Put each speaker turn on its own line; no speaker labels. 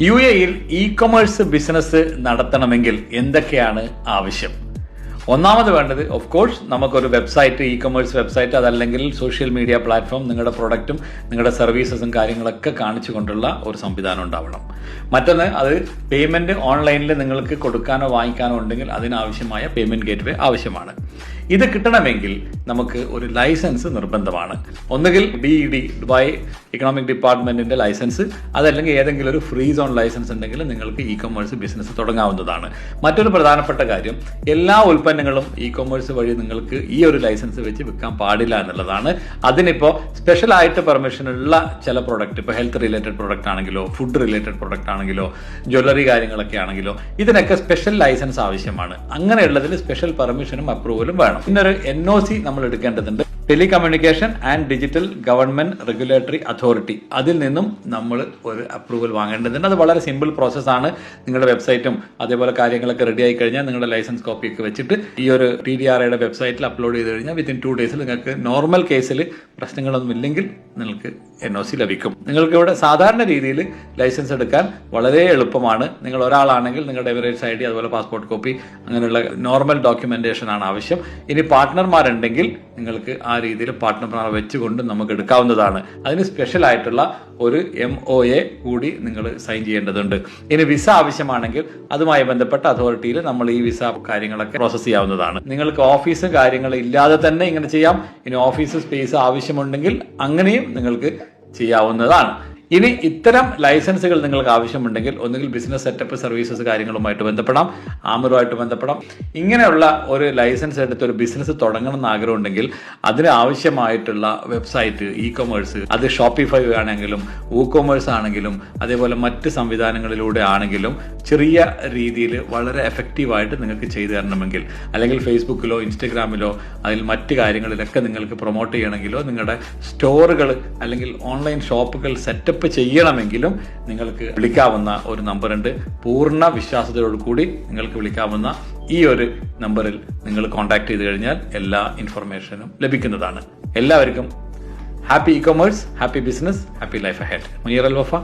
U എയിൽ E commerce business നടത്തണമെങ്കിൽ എന്തൊക്കെയാണ് ആവശ്യം? ഒന്നാമത് വേണ്ടത് ഓഫ് കോഴ്സ് നമുക്കൊരു വെബ്സൈറ്റ് ഇ കൊമേഴ്സ് വെബ്സൈറ്റ് അതല്ലെങ്കിൽ സോഷ്യൽ മീഡിയ പ്ലാറ്റ്ഫോം നിങ്ങളുടെ പ്രൊഡക്റ്റും നിങ്ങളുടെ സർവീസസും കാര്യങ്ങളൊക്കെ കാണിച്ചു കൊണ്ടുള്ള ഒരു സംവിധാനം ഉണ്ടാവണം. മറ്റൊന്ന് അത് പേയ്മെന്റ് ഓൺലൈനിൽ നിങ്ങൾക്ക് കൊടുക്കാനോ വാങ്ങിക്കാനോ ഉണ്ടെങ്കിൽ അതിനാവശ്യമായ പേയ്മെന്റ് ഗേറ്റ്വേ ആവശ്യമാണ്. ഇത് കിട്ടണമെങ്കിൽ നമുക്ക് ഒരു ലൈസൻസ് നിർബന്ധമാണ്. ഒന്നുകിൽ B E D Dubai economic ഡിപ്പാർട്ട്മെന്റിന്റെ ലൈസൻസ് അതല്ലെങ്കിൽ ഏതെങ്കിലും ഒരു ഫ്രീ സോൺ ലൈസൻസ് ഉണ്ടെങ്കിൽ നിങ്ങൾക്ക് ഇ കൊമേഴ്സ് ബിസിനസ് തുടങ്ങാവുന്നതാണ്. മറ്റൊരു പ്രധാനപ്പെട്ട കാര്യം എല്ലാ ഉൽപ്പന്നങ്ങളും ഇ കൊമേഴ്സ് വഴി നിങ്ങൾക്ക് ഈ ഒരു ലൈസൻസ് വെച്ച് വിൽക്കാൻ പാടില്ല എന്നുള്ളതാണ്. അതിനിപ്പോൾ സ്പെഷ്യൽ ആയിട്ട് പെർമിഷൻ ഉള്ള ചില പ്രോഡക്റ്റ് ഇപ്പോൾ ഹെൽത്ത് റിലേറ്റഡ് പ്രോഡക്റ്റ് ആണെങ്കിലോ ഫുഡ് റിലേറ്റഡ് പ്രോഡക്റ്റ് ആണെങ്കിലോ ജ്വല്ലറി കാര്യങ്ങളൊക്കെ ആണെങ്കിലോ ഇതിനൊക്കെ സ്പെഷ്യൽ ലൈസൻസ് ആവശ്യമാണ്. അങ്ങനെയുള്ളതിന് സ്പെഷ്യൽ പെർമിഷനും അപ്രൂവലും വേണം. പിന്നൊരു എൻ ഒ സി നമ്മൾ എടുക്കേണ്ടതുണ്ട്. Telecommunication and digital government regulatory authority. അതിൽ നിന്നും നമ്മൾ ഒരു അപ്രൂവൽ വാങ്ങേണ്ടതുണ്ട്. അത് വളരെ സിമ്പിൾ പ്രോസസ്സാണ് നിങ്ങളുടെ വെബ്സൈറ്റും അതേപോലെ കാര്യങ്ങളൊക്കെ റെഡി ആയി കഴിഞ്ഞാൽ നിങ്ങളുടെ ലൈസൻസ് കോപ്പിയൊക്കെ വെച്ചിട്ട് ഈ ഒരു ടി ഡി ആർ ഐയുടെ വെബ്സൈറ്റിൽ അപ്ലോഡ് ചെയ്ത് കഴിഞ്ഞാൽ വിത്തിൻ ടു ഡേയ്സിൽ നിങ്ങൾക്ക് നോർമൽ കേസിൽ പ്രശ്നങ്ങളൊന്നും ഇല്ലെങ്കിൽ നിങ്ങൾക്ക് എൻ ഒ സി ലഭിക്കും. നിങ്ങൾക്ക് ഇവിടെ സാധാരണ രീതിയിൽ ലൈസൻസ് എടുക്കാൻ വളരെ എളുപ്പമാണ്. നിങ്ങൾ ഒരാളാണെങ്കിൽ നിങ്ങളുടെ എവറേജ് ഐ ഡി അതുപോലെ പാസ്പോർട്ട് കോപ്പി അങ്ങനെയുള്ള നോർമൽ ഡോക്യുമെന്റേഷൻ ആണ് ആവശ്യം. ഇനി പാർട്ട്ണർമാരുണ്ടെങ്കിൽ നിങ്ങൾക്ക് ആ രീതിയിൽ പാർട്ട്ണർമാരെ വെച്ചുകൊണ്ട് നമുക്ക് എടുക്കാവുന്നതാണ്. അതിന് സ്പെഷ്യൽ ആയിട്ടുള്ള ഒരു എം ഒ എ കൂടി നിങ്ങൾ സൈൻ ചെയ്യേണ്ടതുണ്ട്. ഇനി വിസ ആവശ്യമാണെങ്കിൽ അതുമായി ബന്ധപ്പെട്ട അതോറിറ്റിയിൽ നമ്മൾ ഈ വിസ കാര്യങ്ങളൊക്കെ പ്രോസസ് ചെയ്യാവുന്നതാണ്. നിങ്ങൾക്ക് ഓഫീസ് കാര്യങ്ങൾ ഇല്ലാതെ തന്നെ ഇങ്ങനെ ചെയ്യാം. ഇനി ഓഫീസ് സ്പേസ് ആവശ്യമുണ്ടെങ്കിൽ അങ്ങനെയും നിങ്ങൾക്ക് ചെയ്യാവുന്നതാണ്. ഇനി ഇത്തരം ലൈസൻസുകൾ നിങ്ങൾക്ക് ആവശ്യമുണ്ടെങ്കിൽ ഒന്നുകിൽ ബിസിനസ് സെറ്റപ്പ് സർവീസസ് കാര്യങ്ങളുമായിട്ട് ബന്ധപ്പെടാം ആമറുമായിട്ട് ബന്ധപ്പെടാം. ഇങ്ങനെയുള്ള ഒരു ലൈസൻസ് എടുത്ത് ഒരു ബിസിനസ് തുടങ്ങണം എന്ന് ആഗ്രഹമുണ്ടെങ്കിൽ അതിന് ആവശ്യമായിട്ടുള്ള വെബ്സൈറ്റ് ഇ കൊമേഴ്സ് അത് ഷോപ്പിഫൈ ആണെങ്കിലും ഊ കൊമേഴ്സ് ആണെങ്കിലും അതേപോലെ മറ്റ് സംവിധാനങ്ങളിലൂടെ ആണെങ്കിലും ചെറിയ രീതിയിൽ വളരെ എഫക്റ്റീവായിട്ട് നിങ്ങൾക്ക് ചെയ്തു തരണമെങ്കിൽ അല്ലെങ്കിൽ ഫേസ്ബുക്കിലോ ഇൻസ്റ്റഗ്രാമിലോ അതിൽ മറ്റ് കാര്യങ്ങളിലൊക്കെ നിങ്ങൾക്ക് പ്രൊമോട്ട് ചെയ്യണമെങ്കിലോ നിങ്ങളുടെ സ്റ്റോറുകൾ അല്ലെങ്കിൽ ഓൺലൈൻ ഷോപ്പുകൾ സെറ്റപ്പ് ചെയ്യണമെങ്കിലും നിങ്ങൾക്ക് വിളിക്കാവുന്ന ഒരു നമ്പറുണ്ട്. പൂർണ വിശ്വാസത്തോടു കൂടി നിങ്ങൾക്ക് വിളിക്കാവുന്ന ഈ ഒരു നമ്പറിൽ നിങ്ങൾ കോൺടാക്ട് ചെയ്ത് കഴിഞ്ഞാൽ എല്ലാ ഇൻഫർമേഷനും ലഭിക്കുന്നതാണ്. എല്ലാവർക്കും happy e commerce happy business happy life ahead Muneer Al Wafa